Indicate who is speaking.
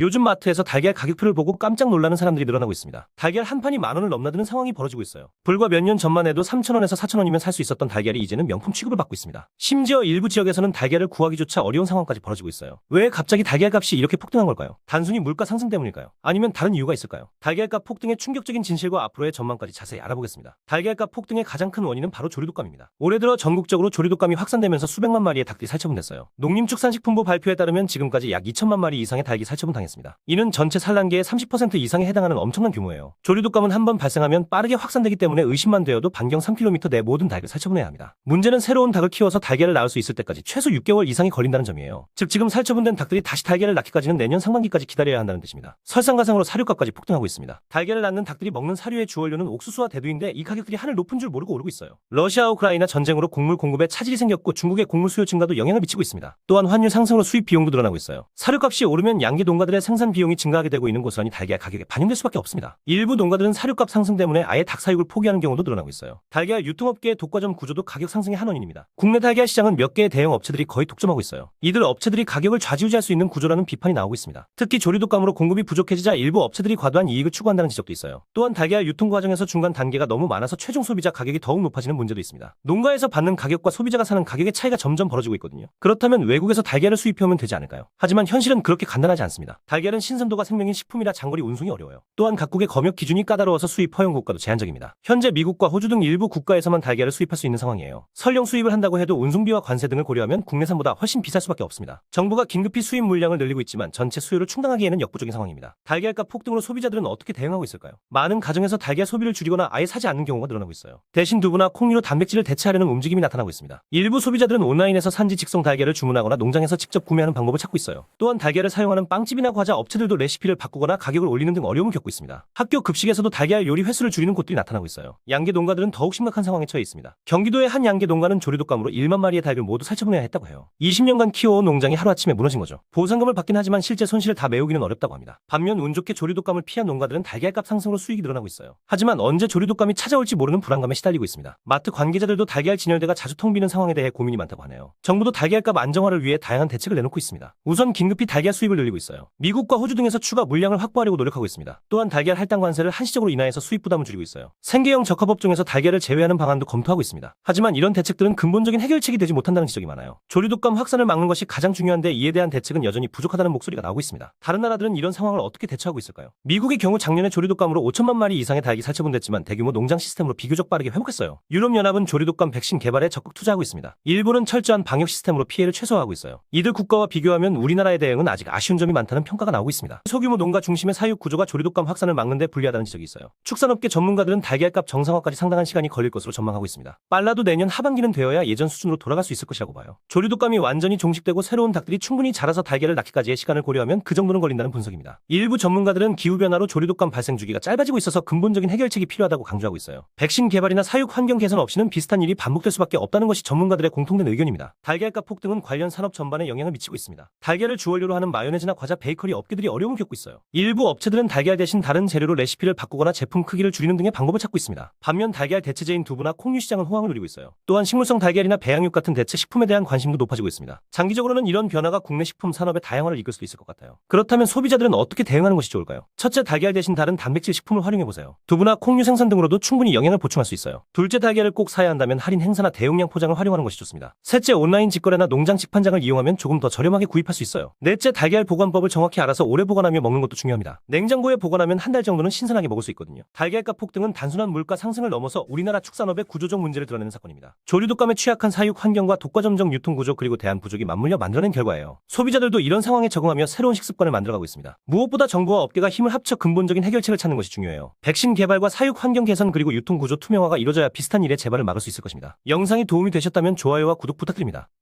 Speaker 1: 요즘 마트에서 달걀 가격표를 보고 깜짝 놀라는 사람들이 늘어나고 있습니다. 달걀 한 판이 만 원을 넘나드는 상황이 벌어지고 있어요. 불과 몇 년 전만 해도 3,000원에서 4,000원이면 살 수 있었던 달걀이 이제는 명품 취급을 받고 있습니다. 심지어 일부 지역에서는 달걀을 구하기조차 어려운 상황까지 벌어지고 있어요. 왜 갑자기 달걀 값이 이렇게 폭등한 걸까요? 단순히 물가 상승 때문일까요? 아니면 다른 이유가 있을까요? 달걀값 폭등의 충격적인 진실과 앞으로의 전망까지 자세히 알아보겠습니다. 달걀값 폭등의 가장 큰 원인은 바로 조류독감입니다. 올해 들어 전국적으로 조류독감이 확산되면서 수백만 마리의 닭들이 살처분됐어요. 농림축산식품부 발표에 따르면 지금까지 약 2천만 마리 이상의 닭이 살처분당했습니다. 이는 전체 산란계의 30% 이상에 해당하는 엄청난 규모예요. 조류독감은 한 번 발생하면 빠르게 확산되기 때문에 의심만 되어도 반경 3km 내 모든 닭을 살처분해야 합니다. 문제는 새로운 닭을 키워서 달걀을 낳을 수 있을 때까지 최소 6개월 이상이 걸린다는 점이에요. 즉 지금 살처분된 닭들이 다시 달걀을 낳기까지는 내년 상반기까지 기다려야 한다는 뜻입니다. 설상가상으로 사료값까지 폭등하고 있습니다. 달걀을 낳는 닭들이 먹는 사료의 주원료는 옥수수와 대두인데 이 가격들이 하늘 높은 줄 모르고 오르고 있어요. 러시아 우크라이나 전쟁으로 곡물 공급에 차질이 생겼고 중국의 곡물 수요 증가도 영향을 미치고 있습니다. 또한 환율 상승으로 수입 비용도 늘어나고 있어요. 사료값이 오르면 양계 농가들의 생산 비용이 증가하게 되고 있는 고스란히 달걀 가격에 반영될 수밖에 없습니다. 일부 농가들은 사료값 상승 때문에 아예 닭 사육을 포기하는 경우도 늘어나고 있어요. 달걀 유통업계의 독과점 구조도 가격 상승의 한 원인입니다. 국내 달걀 시장은 몇 개의 대형 업체들이 거의 독점하고 있어요. 이들 업체들이 가격을 좌지우지할 수 있는 구조라는 비판이 나오고 있습니다. 특히 조류독감으로 공급이 부족해지자 일부 업체들이 과도한 이익을 추구한다는 지적도 있어요. 또한 달걀 유통 과정에서 중간 단계가 너무 많아서 최종 소비자 가격이 더욱 높아지는 문제도 있습니다. 농가에서 받는 가격과 소비자가 사는 가격의 차이가 점점 벌어지고 있거든요. 그렇다면 외국에서 달걀을 수입해오면 되지 않을까요? 하지만 현실은 그렇게 간단하지 않습니다. 달걀은 신선도가 생명인 식품이라 장거리 운송이 어려워요. 또한 각국의 검역 기준이 까다로워서 수입 허용 국가도 제한적입니다. 현재 미국과 호주 등 일부 국가에서만 달걀을 수입할 수 있는 상황이에요. 설령 수입을 한다고 해도 운송비와 관세 등을 고려하면 국내산보다 훨씬 비쌀 수밖에 없습니다. 정부가 긴급히 수입 물량을 늘리고 있지만 전체 수요를 충당하기에는 역부족인 상황입니다. 달걀값 폭등으로 소비자들은 어떻게 대응하고 있을까요? 많은 가정에서 달걀 소비를 줄이거나 아예 사지 않는 경우가 늘어나고 있어요. 대신 두부나 콩류로 단백질을 대체하려는 움직임이 나타나고 있습니다. 일부 소비자들은 온라인에서 산지 직송 달걀을 주문하거나 농장에서 직접 구매하는 방법을 찾고 있어요. 또한 달걀을 사용하는 빵집이나 과자 업체들도 레시피를 바꾸거나 가격을 올리는 등 어려움을 겪고 있습니다. 학교 급식에서도 달걀 요리 횟수를 줄이는 곳들이 나타나고 있어요. 양계 농가들은 더욱 심각한 상황에 처해 있습니다. 경기도의 한 양계 농가는 조류독감으로 1만 마리의 닭을 모두 살처분해야 했다고 해요. 20년간 키워온 농장이 하루아침에 무너진 거죠. 보상금을 받긴 하지만 실제 손실을 다 메우기는 어렵다고 합니다. 반면 운 좋게 조류독감을 피한 농가들은 달걀값 상승으로 수익이 늘어나고 있어요. 하지만 언제 조류독감이 찾아올지 모르는 불안감에 시달리고 있습니다. 마트 관계자들도 달걀 진열대가 자주 텅 비는 상황에 대해 고민이 많다고 하네요. 정부도 달걀값 안정화를 위해 다양한 대책을 내놓고 있습니다. 우선 긴급히 달걀 수입을 늘리고 있어요. 미 국과 호주 등에서 추가 물량을 확보하려고 노력하고 있습니다. 또한 달걀 할당 관세를 한시적으로 인하해서 수입 부담을 줄이고 있어요. 생계형 적합업 종에서 달걀을 제외하는 방안도 검토하고 있습니다. 하지만 이런 대책들은 근본적인 해결책이 되지 못한다는 지적이 많아요. 조류독감 확산을 막는 것이 가장 중요한데 이에 대한 대책은 여전히 부족하다는 목소리가 나오고 있습니다. 다른 나라들은 이런 상황을 어떻게 대처하고 있을까요? 미국의 경우 작년에 조류독감으로 5천만 마리 이상의 닭이 살처분됐지만 대규모 농장 시스템으로 비교적 빠르게 회복했어요. 유럽연합은 조류독감 백신 개발에 적극 투자하고 있습니다. 일본은 철저한 방역 시스템으로 피해를 최소화하고 있어요. 이들 국가와 비교하면 우리나라의 대응은 아직 아쉬운 점이 많다는 평가가 나오고 있습니다. 소규모 농가 중심의 사육 구조가 조류독감 확산을 막는 데 불리하다는 지적이 있어요. 축산업계 전문가들은 달걀값 정상화까지 상당한 시간이 걸릴 것으로 전망하고 있습니다. 빨라도 내년 하반기는 되어야 예전 수준으로 돌아갈 수 있을 것이라고 봐요. 조류독감이 완전히 종식되고 새로운 닭들이 충분히 자라서 달걀을 낳기까지의 시간을 고려하면 그 정도는 걸린다는 분석입니다. 일부 전문가들은 기후변화로 조류독감 발생 주기가 짧아지고 있어서 근본적인 해결책이 필요하다고 강조하고 있어요. 백신 개발이나 사육 환경 개선 없이는 비슷한 일이 반복될 수밖에 없다는 것이 전문가들의 공통된 의견입니다. 달걀값 폭등은 관련 산업 전반에 영향을 미치고 있습니다. 달걀을 주원료로 하는 마요네즈나 과자 베이 커리 업계들이 어려움을 겪고 있어요. 일부 업체들은 달걀 대신 다른 재료로 레시피를 바꾸거나 제품 크기를 줄이는 등의 방법을 찾고 있습니다. 반면 달걀 대체제인 두부나 콩류 시장은 호황을 누리고 있어요. 또한 식물성 달걀이나 배양육 같은 대체 식품에 대한 관심도 높아지고 있습니다. 장기적으로는 이런 변화가 국내 식품 산업의 다양화를 이끌 수도 있을 것 같아요. 그렇다면 소비자들은 어떻게 대응하는 것이 좋을까요? 첫째, 달걀 대신 다른 단백질 식품을 활용해 보세요. 두부나 콩류 생산 등으로도 충분히 영양을 보충할 수 있어요. 둘째, 달걀을 꼭 사야 한다면 할인 행사나 대용량 포장을 활용하는 것이 좋습니다. 셋째, 온라인 직거래나 농장 직판장을 이용하면 조금 더 저렴하게 구입할 수 있어요. 넷째, 달걀 보관법을 정확히 알아서 오래 보관하며 먹는 것도 중요합니다. 냉장고에 보관하면 한 달 정도는 신선하게 먹을 수 있거든요. 달걀값 폭등은 단순한 물가 상승을 넘어서 우리나라 축산업의 구조적 문제를 드러내는 사건입니다. 조류 독감에 취약한 사육 환경과 독과점적 유통 구조 그리고 대한 부족이 맞물려 만들어낸 결과예요. 소비자들도 이런 상황에 적응하며 새로운 식습관을 만들어가고 있습니다. 무엇보다 정부와 업계가 힘을 합쳐 근본적인 해결책을 찾는 것이 중요해요. 백신 개발과 사육 환경 개선 그리고 유통 구조 투명화가 이루어져야 비슷한 일의 재발을 막을 수 있을 것입니다. 영상이 도움이 되셨다면 좋아요와 구독 부탁드립니다.